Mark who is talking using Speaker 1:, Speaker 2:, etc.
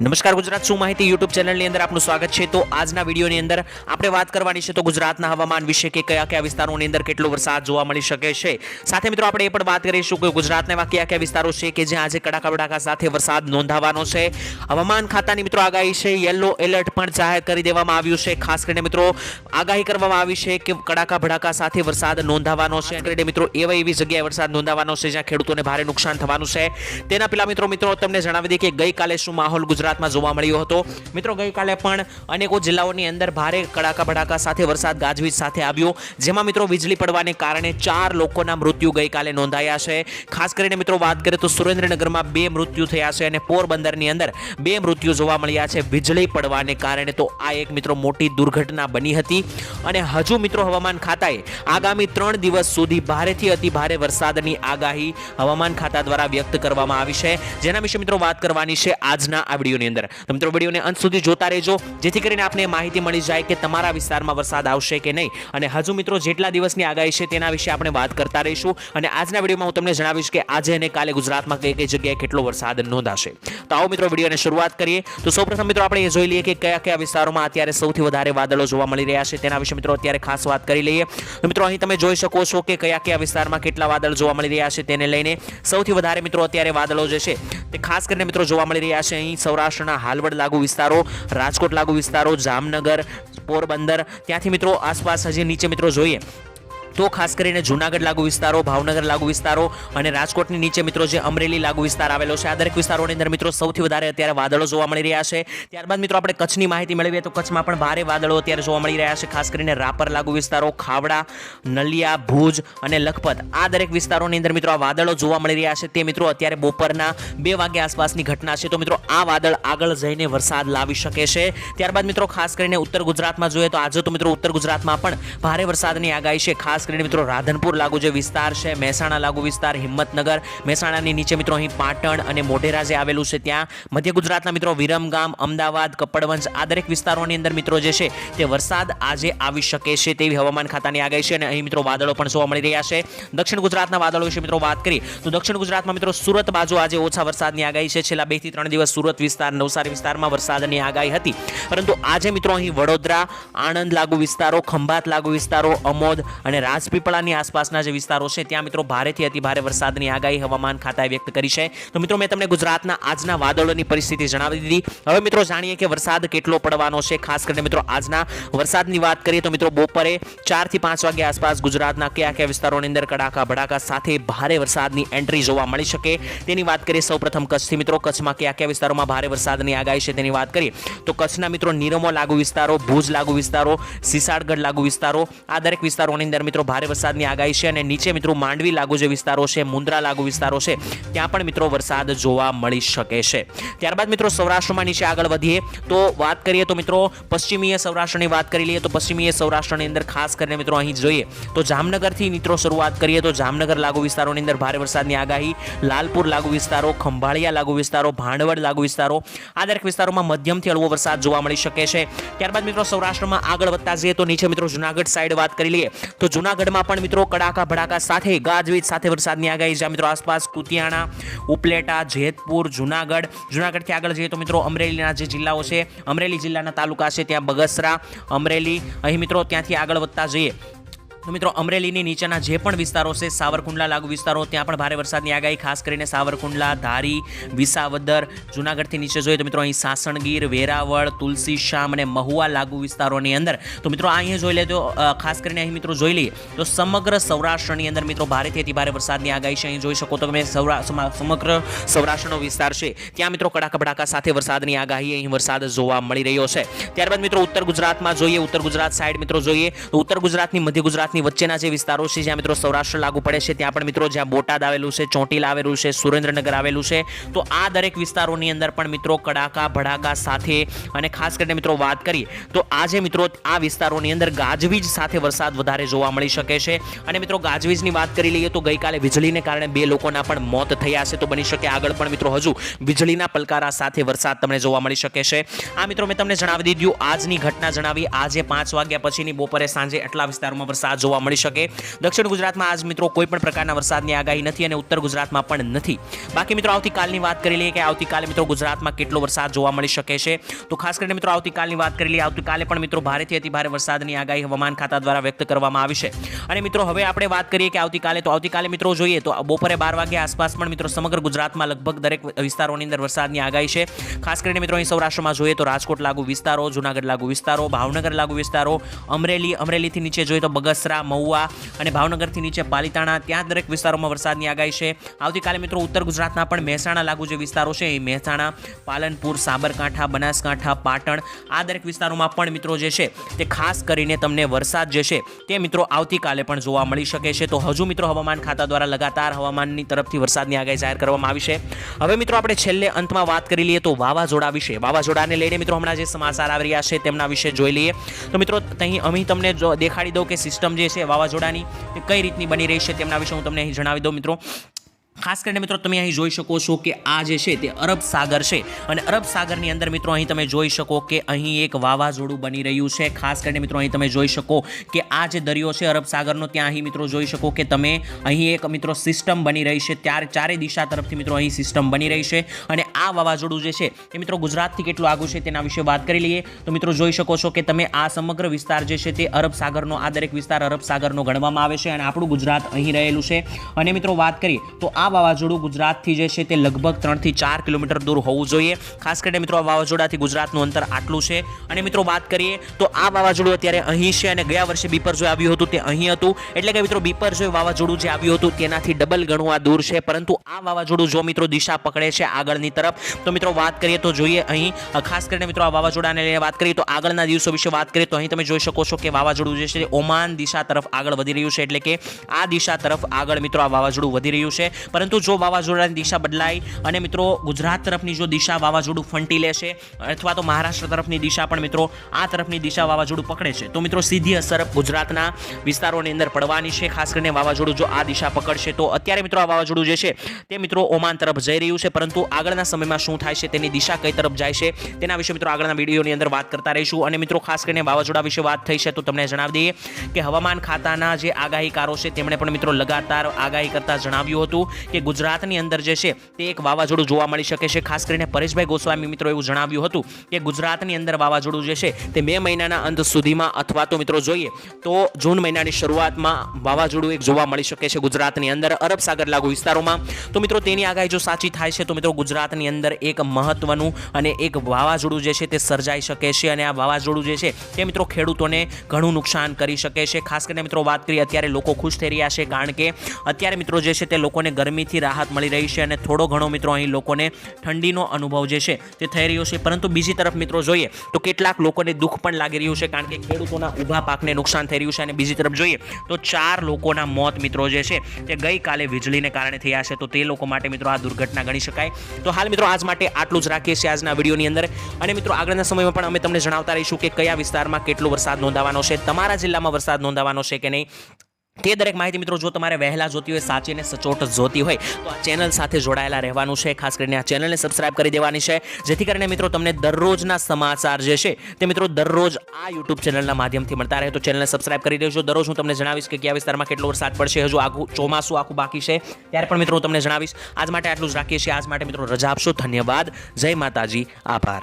Speaker 1: નમસ્કાર, ગુજરાત શું માહિતી યુટ્યુબ ચેનલની અંદર આપનું સ્વાગત છે. તો આજના વિડીયોની અંદર આપણે વાત કરવાની છે તો ગુજરાતના હવામાન વિશે કે કયા કયા વિસ્તારોની અંદર કેટલો વરસાદ જોવા મળી શકે છે. સાથે મિત્રો આપણે એ પણ વાત કરીશું કે ગુજરાતના એવા કયા કયા વિસ્તારો છે કે જ્યાં આજે કડાકા બડાકા સાથે વરસાદ નોંધાવાનો છે. હવામાન ખાતાની મિત્રો આગાહી છે યલો એલર્ટ પણ જાહેર કરી દેવામાં આવ્યું છે. ખાસ કરીને મિત્રો આગાહી કરવામાં આવી છે કે કડાકા ભડાકા સાથે વરસાદ નોંધાવાનો છે. કરીને મિત્રો એવા એવી જગ્યાએ વરસાદ નોંધાવાનો છે જ્યાં ખેડૂતોને ભારે નુકસાન થવાનું છે. તેના પહેલા મિત્રો મિત્રો તમને જણાવી દઈએ કે ગઈકાલે શું માહોલ ગુજરાતમાં જોવા મળ્યો હતો. મિત્રો, ગઈકાલે પણ અનેકો જિલ્લાઓની અંદર ભારે કડાકા ભડાકા સાથે વરસાદ ગાજવીજ સાથે આવ્યો. જેમાં મિત્રો વીજળી પડવાને કારણે ચાર લોકોના મૃત્યુ ગઈકાલે નોંધાયા છે. ખાસ કરીને મિત્રો વાત કરીએ તો સુરેન્દ્રનગરમાં બે મૃત્યુ થયા છે અને પોરબંદરની અંદર બે મૃત્યુ જોવા મળ્યા છે. વીજળી પડવાને કારણે તો આ એક મિત્રો મોટી દુર્ઘટના બની હતી. અને હજુ મિત્રો હવામાન ખાતાએ આગામી ત્રણ દિવસ સુધી ભારેથી અતિ ભારે વરસાદની આગાહી હવામાન ખાતા દ્વારા વ્યક્ત કરવામાં આવી છે. જેના વિશે મિત્રો વાત કરવાની છે આજના આ વિડીયોની અંદર. તો મિત્રો, વિડીયોને અંત સુધી જોતા રહેજો. જેથી કરીને આપને માહિતી મળી જાય કે તમારા વિસ્તારમાં વરસાદ આવશે કે નહીં. અને હજુ મિત્રો, જેટલા દિવસની આગાહી છે તેના વિશે આપણે વાત કરતા રહીશું. અને આજના વિડીયોમાં હું તમને જણાવીશ કે આજે અને કાલે ગુજરાતમાં કઈ કઈ જગ્યાએ કેટલો વરસાદ નોંધાશે. તો આવો મિત્રો, વિડીયોને શરૂઆત કરીએ. તો સૌપ્રથમ મિત્રો, આપણે એ જોઈ લઈએ કે કયા કયા વિસ્તારોમાં અત્યારે સૌથી વધારે વાદળો જોવા મળી રહ્યા છે તેના વિશે મિત્રો અત્યારે ખાસ વાત કરી લઈએ. મિત્રો, અહીં તમે જોઈ શકો છો કે કયા કયા વિસ્તારમાં કેટલા વાદળ જોવા મળી રહ્યા છે તેને લઈને સૌથી વધારે મિત્રો અત્યારે વાદળો જે છે તે ખાસ કરીને મિત્રો જોવા મળી રહ્યા છે અહીં સૌરાષ્ટ્રના હાલવડ લાગુ વિસ્તારો, રાજકોટ લાગુ વિસ્તારો, જામનગર, પોરબંદર. ત્યાંથી મિત્રો આસપાસ હજી નીચે મિત્રો જોઈએ. તો ખાસ કરીને જુનાગઢ લાગુ વિસ્તારો, ભાવનગર લાગુ વિસ્તારો અને રાજકોટની નીચે મિત્રો જે અમરેલી લાગુ વિસ્તાર આવેલો છે, આ દરેક વિસ્તારોની અંદર મિત્રો સૌથી વધારે અત્યારે વાદળો જોવા મળી રહ્યા છે. ત્યારબાદ મિત્રો આપણે કચ્છની માહિતી મેળવીએ તો કચ્છમાં પણ ભારે વાદળો અત્યારે જોવા મળી રહ્યા છે, ખાસ કરીને રાપર લાગુ વિસ્તારો, ખાવડા, નલિયા, ભુજ અને લખપત. આ દરેક વિસ્તારોની અંદર મિત્રો આ વાદળો જોવા મળી રહ્યા છે. તે મિત્રો અત્યારે બપોરના બે વાગ્યા આસપાસની ઘટના છે. તો મિત્રો આ વાદળ આગળ જઈને વરસાદ લાવી શકે છે. ત્યારબાદ મિત્રો ખાસ કરીને ઉત્તર ગુજરાતમાં જોઈએ તો આજે તો મિત્રો ઉત્તર ગુજરાતમાં પણ ભારે વરસાદની આગાહી છે. ખાસ કરીને મિત્રો રાધનપુર લાગુ જે વિસ્તાર છે, મહેસાણા લાગુ વિસ્તાર, હિંમતનગર, મહેસાણાની નીચે મિત્રો અહીં પાટણ અને મોઢેરા જે આવેલું છે ત્યાં, મધ્ય ગુજરાતના મિત્રો વિરમગામ, અમદાવાદ કપડવંશ આ દરેક વિસ્તારોની અંદર મિત્રો જે છે તે વરસાદ આજે આવી શકે છે તેવી હવામાન ખાતાની આગાહી છે અને અહીં મિત્રો વાદળો પણ જોવા મળી રહ્યા છે. દક્ષિણ ગુજરાતના વાદળો વિશે મિત્રો વાત કરી તો દક્ષિણ ગુજરાતમાં મિત્રો સુરત બાજુ આજે ઓછા વરસાદની આગાહી છે. છેલ્લા બેથી ત્રણ દિવસ સુરત વિસ્તાર, નવસારી વિસ્તારમાં વરસાદની આગાહી હતી. પરંતુ આજે મિત્રો અહીં વડોદરા, આણંદ લાગુ વિસ્તારો, ખંભાત લાગુ વિસ્તારો, અમોદ અને રાજપીપળાની આસપાસના જે વિસ્તારો છે, ત્યાં મિત્રો ભારેથી અતિ ભારે વરસાદની આગાહી હવામાન ખાતાએ વ્યક્ત કરી છે. તો મિત્રો મેં તમને ગુજરાતના આજના વાદળોની પરિસ્થિતિ જણાવી દીધી. હવે મિત્રો જાણીએ કે વરસાદ કેટલો પડવાનો છે, ખાસ કરીને મિત્રો આજના વરસાદની વાત કરીએ તો મિત્રો બપોરે ચારથી પાંચ વાગ્યા આસપાસ ગુજરાતના કયા કયા વિસ્તારોની અંદર કડાકા ભડાકા સાથે ભારે વરસાદની એન્ટ્રી જોવા મળી શકે તેની વાત કરીએ સૌપ્રથમ કચ્છથી. મિત્રો કચ્છમાં કયા કયા વિસ્તારોમાં ભારે વરસાદની આગાહી છે તેની વાત કરીએ તો કચ્છના મિત્રો નિરમો લાગુ વિસ્તારો, ભુજ લાગુ વિસ્તારો, સિસાડગઢ લાગુ વિસ્તારો આ દરેક વિસ્તારોની અંદર મિત્રો ભારે વરસાદની આગાહી છે અને નીચે મિત્રો માંડવી લાગુ જે વિસ્તારો છે મુન્દ્રા લાગુ વિસ્તારો છે, ત્યાં પણ મિત્રો વરસાદ જોવા મળી શકે છે. ત્યારબાદ મિત્રો સૌરાષ્ટ્રમાં નીચે આગળ વધીએ તો વાત કરીએ તો મિત્રો પશ્ચિમીય સૌરાષ્ટ્રની વાત કરી લઈએ તો પશ્ચિમીય સૌરાષ્ટ્રની અંદર ખાસ કરીને મિત્રો અહીં જોઈએ તો જામનગરથી મિત્રો શરૂઆત કરીએ તો જામનગર લાગુ વિસ્તારોની અંદર ભારે વરસાદની આગાહી, લાલપુર લાગુ વિસ્તારો, ખંભાળિયા લાગુ વિસ્તારો, ભાંડવડ લાગુ વિસ્તારો, આ દરેક વિસ્તારોમાં મધ્યમથી હળવો વરસાદ જોવા મળી શકે છે. ત્યારબાદ મિત્રો સૌરાષ્ટ્રમાં આગળ વધતા જઈએ તો નીચે મિત્રો જુનાગઢ સાઈડ વાત કરી લઈએ તો જુનાગઢમાં પણ મિત્રો કડાકા ભડાકા સાથે, ગાજવીજ સાથે વરસાદની આગાહી. છે મિત્રો આસપાસ કુતિયાણા, ઉપલેટા, જેતપુર, જુનાગઢ, જૂનાગઢથી આગળ જઈએ તો મિત્રો અમરેલીના જે જિલ્લાઓ છે, અમરેલી જિલ્લાના તાલુકા છે ત્યાં બગસરા, અમરેલી. અહીં મિત્રો ત્યાંથી આગળ વધતા જઈએ. તો મિત્રો અમરેલીની નીચેના જે પણ વિસ્તારો છે, સાવરકુંડલા લાગુ વિસ્તારો, ત્યાં પણ ભારે વરસાદની આગાહી, ખાસ કરીને સાવરકુંડલા, ધારી, વિસાવદર, જુનાગઢથી નીચે જોઈએ તો મિત્રો અહીં સાસણગીર, વેરાવળ, તુલસી શ્યામ અને મહુવા લાગુ વિસ્તારોની અંદર. તો મિત્રો આ અહીંયા જોઈ લે તો ખાસ કરીને અહીં મિત્રો જોઈ લઈએ તો સમગ્ર સૌરાષ્ટ્રની અંદર મિત્રો ભારેથી અતિ ભારે વરસાદની આગાહી છે. અહીં જોઈ શકો તો તમે સમગ્ર સૌરાષ્ટ્રનો વિસ્તાર છે. ત્યાં મિત્રો કડાકા ભડાકા સાથે વરસાદની આગાહી, અહીં વરસાદ જોવા મળી રહ્યો છે. ત્યારબાદ મિત્રો ઉત્તર ગુજરાતમાં જોઈએ, ઉત્તર ગુજરાત સાઈડ મિત્રો જોઈએ તો ઉત્તર ગુજરાતની મધ્ય ગુજરાતની વચ્ચેના જે વિસ્તારો છે, જ્યાં મિત્રો સૌરાષ્ટ્ર લાગુ પડે છે, ત્યાં પણ મિત્રો જ્યાં બોટાદ આવેલું છે, ચોટીલા આવેલું છે, સુરેન્દ્રનગર આવેલું છે, તો આ દરેક વિસ્તારોની અંદર પણ મિત્રો કડાકા, ભડાકા સાથે અને ખાસ કરીને મિત્રો વાત કરીએ, તો આજે મિત્રો આ વિસ્તારોની અંદર ગાજવીજ સાથે વરસાદ વધારે જોવા મળી શકે છે. અને મિત્રો ગાજવીજની વાત કરી લઈએ તો ગઈકાલે વીજળીને કારણે બે લોકોના પણ મોત થયા છે, તો બની શકે આગળ પણ મિત્રો હજુ વીજળીના પલકારા સાથે વરસાદ તમને જોવા મળી શકે છે. આ મિત્રો મેં તમને જણાવી દીધું, આજની ઘટના જણાવી, આજે પાંચ વાગ્યા પછીની બપોરે સાંજે આટલા વિસ્તારોમાં વરસાદ જોવા મળી શકે. દક્ષિણ ગુજરાતમાં આજ મિત્રો કોઈ પણ પ્રકારના વરસાદની આગાહી નથી અને ઉત્તર ગુજરાતમાં પણ નથી. બાકી મિત્રો આવતીકાલની વાત કરી લઈએ કે આવતીકાલે મિત્રો ગુજરાતમાં કેટલો વરસાદ જોવા મળી શકે છે. તો ખાસ કરીને મિત્રો આવતીકાલની વાત કરી લઈએ, આવતીકાલે પણ મિત્રો ભારેથી અતિ ભારે વરસાદની આગાહી હવામાન ખાતા દ્વારા વ્યક્ત કરવામાં આવી છે. અને મિત્રો હવે આપણે વાત કરીએ કે આવતીકાલે, તો આવતીકાલે મિત્રો જોઈએ તો બપોરે બાર વાગ્યા આસપાસ પણ મિત્રો સમગ્ર ગુજરાતમાં લગભગ દરેક વિસ્તારોની અંદર વરસાદની આગાહી છે. ખાસ કરીને મિત્રો અહીં સૌરાષ્ટ્રમાં જોઈએ તો રાજકોટ લાગુ વિસ્તારો, જુનાગઢ લાગુ વિસ્તારો, ભાવનગર લાગુ વિસ્તારો, અમરેલી, અમરેલીથી નીચે જોઈએ તો બગસરા મહુવા અને ભાવનગરથી નીચે પાલિતાણા. ત્યાં દરેક વિસ્તારોમાં વરસાદની આગાહી છે. આવતીકાલે મિત્રો ઉત્તર ગુજરાતના પણ મહેસાણા લાગુ જે વિસ્તારો છે, એ મહેસાણા, પાલનપુર, સાબરકાંઠા, બનાસકાંઠા, પાટણ આ દરેક વિસ્તારોમાં પણ મિત્રો જે છે, તે ખાસ કરીને તમને વરસાદ જે છે, તે મિત્રો આવતીકાલે પણ જોવા મળી શકે છે. તો હજુ મિત્રો હવામાન ખાતા દ્વારા લગાતાર હવામાનની તરફથી વરસાદની આગાહી જાહેર કરવામાં આવી છે. હવે મિત્રો આપણે છેલ્લે અંતમાં વાત કરી લઈએ તો વાવાઝોડા વિશે. વાવાઝોડાને લઈને મિત્રો હમણાં જે સમાચાર આવી રહ્યા છે તેમના વિશે જોઈ લઈએ. તો મિત્રો અહીં અમે તમને દેખાડી દઉં કે સિસ્ટમ જે છે વાવાઝોડાની તે કઈ રીતની બની રહી છે તેમના વિશે હું તમને અહીં જણાવી દઉં, મિત્રો. ખાસ કરીને મિત્રો, તમે અહીં જોઈ શકો છો કે આ જે છે તે અરબ સાગર છે. અને અરબ સાગરની અંદર મિત્રો, અહીં તમે જોઈ શકો કે અહીં એક વાવાઝોડું બની રહ્યું છે. ખાસ કરીને મિત્રો, અહીં તમે જોઈ શકો કે આ જે દરિયો છે અરબ સાગરનો, ત્યાં અહીં મિત્રો જોઈ શકો કે તમે અહીં એક મિત્રો સિસ્ટમ બની રહી છે. ત્યાર ચારે દિશા તરફથી મિત્રો, અહીં સિસ્ટમ બની રહી છે. અને આ વાવાઝોડું જે છે એ મિત્રો, ગુજરાતથી કેટલું આગું છે તેના વિશે વાત કરી લઈએ. તો મિત્રો, જોઈ શકો છો કે તમે આ સમગ્ર વિસ્તાર જે છે તે અરબ સાગરનો, આ દરેક વિસ્તાર અરબ સાગરનો ગણવામાં આવે છે. અને આપણું ગુજરાત અહીં રહેલું છે. અને મિત્રો, વાત કરીએ તો આ વાવાઝોડું ગુજરાતથી જે છે તે લગભગ ત્રણથી ચાર કિલોમીટર દૂર હોવું જોઈએ. ખાસ કરીને મિત્રો, આ વાવાઝોડાથી ગુજરાતનું અંતર આટલું છે. અને મિત્રો, વાત કરીએ તો આ વાવાઝોડું અત્યારે અહીં છે અને ગયા વર્ષે બીપરજોય આવ્યું હતું તે અહીં હતું. એટલે કે મિત્રો બીપરજોય વાવાઝોડું જે આવ્યું હતું તેનાથી ડબલ ગણું આ દૂર છે. પરંતુ આ વાવાઝોડું જો મિત્રો દિશા પકડે છે આગળની તરફ, તો મિત્રો, વાત કરીએ તો જોઈએ અહીં ખાસ કરીને મિત્રો, આ વાવાઝોડાને લઈને વાત કરીએ તો આગળના દિવસો વિશે વાત કરીએ તો અહીં તમે જોઈ શકો છો કે વાવાઝોડું જે છે ઓમાન દિશા તરફ આગળ વધી રહ્યું છે. એટલે કે આ દિશા તરફ આગળ મિત્રો, આ વાવાઝોડું વધી રહ્યું છે. પરંતુ જો વાવાઝોડાની દિશા બદલાય અને મિત્રો ગુજરાત તરફની જો દિશા વાવાઝોડું ફંટી લેશે, અથવા તો મહારાષ્ટ્ર તરફની દિશા પણ મિત્રો આ તરફની દિશા વાવાઝોડું પકડે છે, તો મિત્રો સીધી અસર ગુજરાતના વિસ્તારોની અંદર પડવાની છે. ખાસ કરીને વાવાઝોડું જો આ દિશા પકડશે, તો અત્યારે મિત્રો આ વાવાઝોડું જે છે, તે મિત્રો ઓમાન તરફ જઈ રહ્યું છે, પરંતુ આગળના સમયમાં શું થાય છે, તેની દિશા કઈ તરફ જાય છે, તેના વિશે મિત્રો આગળના વિડીયોની અંદર વાત કરતા રહીશું. અને મિત્રો ખાસ કરીને વાવાઝોડા વિશે વાત થઈ છે, તો તમને જણાવી દઈએ કે હવામાન ખાતાના જે આગાહીકારો છે, તેમણે પણ મિત્રો લગાતાર આગાહી કરતા જણાવ્યું હતું કે ગુજરાતની અંદર જે છે તે એક વાવાઝોડું જોવા મળી શકે છે. ખાસ કરીને પરેશભાઈ ગોસ્વામી મિત્રો એવું જણાવ્યું હતું કે ગુજરાતની અંદર વાવાઝોડું જે છે તે મે મહિનાના અંત સુધીમાં અથવા તો મિત્રો જોઈએ તો જૂન મહિનાની શરૂઆતમાં વાવાઝોડું એક જોવા મળી શકે છે ગુજરાતની અંદર અરબ સાગર લાગુ વિસ્તારોમાં. તો મિત્રો તેની આગાહી જો સાચી થાય છે તો મિત્રો ગુજરાતની અંદર એક મહત્વનું અને એક વાવાઝોડું જે છે તે સર્જાઈ શકે છે અને આ વાવાઝોડું જે છે તે મિત્રો ખેડૂતોને ઘણું નુકસાન કરી શકે છે. ખાસ કરીને મિત્રો વાત કરીએ, અત્યારે લોકો ખુશ થઈ રહ્યા છે કારણ કે અત્યારે મિત્રો જે છે તે લોકોને ગરમીથી રાહત મળી રહી છે અને થોડો ઘણો મિત્રો અહીં લોકોને ઠંડીનો અનુભવ જે છે તે થઈ રહ્યો છે. પરંતુ બીજી તરફ મિત્રો જોઈએ તો કેટલાક લોકોને દુઃખ પણ લાગી રહ્યું છે કારણ કે ખેડૂતોના ઊભા પાકને નુકસાન થઈ રહ્યું છે અને બીજી તરફ જોઈએ તો ચાર લોકોના મોત મિત્રો જે છે તે ગઈકાલે વીજળીને કારણે થયા છે. તો તે લોકો માટે મિત્રો આ દુર્ઘટના ગણી શકાય. તો હાલ મિત્રો આજ માટે આટલું જ રાખીએ છીએ આજના વિડીયોની અંદર. અને મિત્રો આગળના સમયમાં પણ અમે તમને જણાવતા રહીશું કે કયા વિસ્તારમાં કેટલો વરસાદ નોંધાવાનો છે, તમારા જિલ્લામાં વરસાદ નોંધાવાનો છે કે નહીં તે દરેક માહિતી મિત્રો જો તમારે વહેલા જોતી હોય, સાચી અને સચોટ જોતી હોય, તો આ ચેનલ સાથે જોડાયેલા રહેવાનું છે. ખાસ કરીને આ ચેનલને સબસ્ક્રાઇબ કરી દેવાની છે. જેથી કરીને મિત્રો તમને દરરોજના સમાચાર જે છે, તે મિત્રો દરરોજ આ યુટ્યુબ ચેનલના માધ્યમથી મળતા રહે. તો ચેનલને સબસ્ક્રાઇબ કરી દેજો. દરરોજ હું તમને જણાવીશ કે કયા વિસ્તારમાં કેટલો વરસાદ પડશે. હજુ આખું ચોમાસું આખું બાકી છે. ત્યારે પણ મિત્રો હું તમને જણાવીશ. આજ માટે આટલું જ રાખીએ છીએ. આજ માટે મિત્રો રજા આપશો. ધન્યવાદ. જય માતાજી. આભાર.